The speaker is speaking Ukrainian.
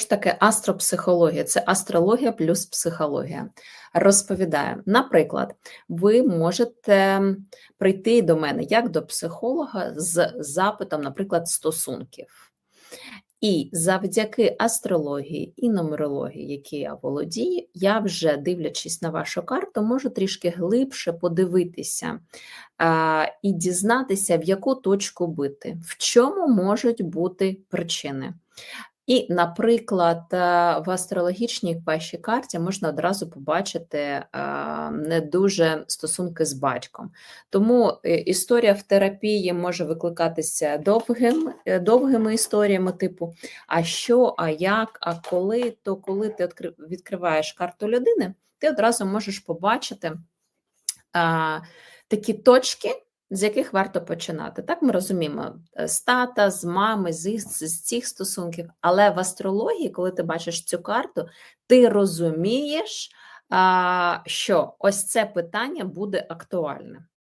ж таки астропсихологія? Це астрологія плюс психологія. Розповідаю, наприклад, ви можете прийти до мене як до психолога з запитом, наприклад, стосунків. І завдяки астрології і нумерології, які я володію, я вже дивлячись на вашу карту, можу трішки глибше подивитися а, і дізнатися, в яку точку бити, в чому можуть бути причини. І, наприклад, е, в астрологічній вашій карті можна одразу побачити е, не дуже стосунки з батьком. Тому е, історія в терапії може викликатися довгим, довгими історіями, типу: а що, а як, а коли, то коли ти відкриваєш карту людини, ти одразу можеш побачити такі точки з яких варто починати. Так ми розуміємо, е, з тата, з мами, з, з цих стосунків. Але в астрології, коли ти бачиш цю карту, ти розумієш, що ось це питання буде актуальне.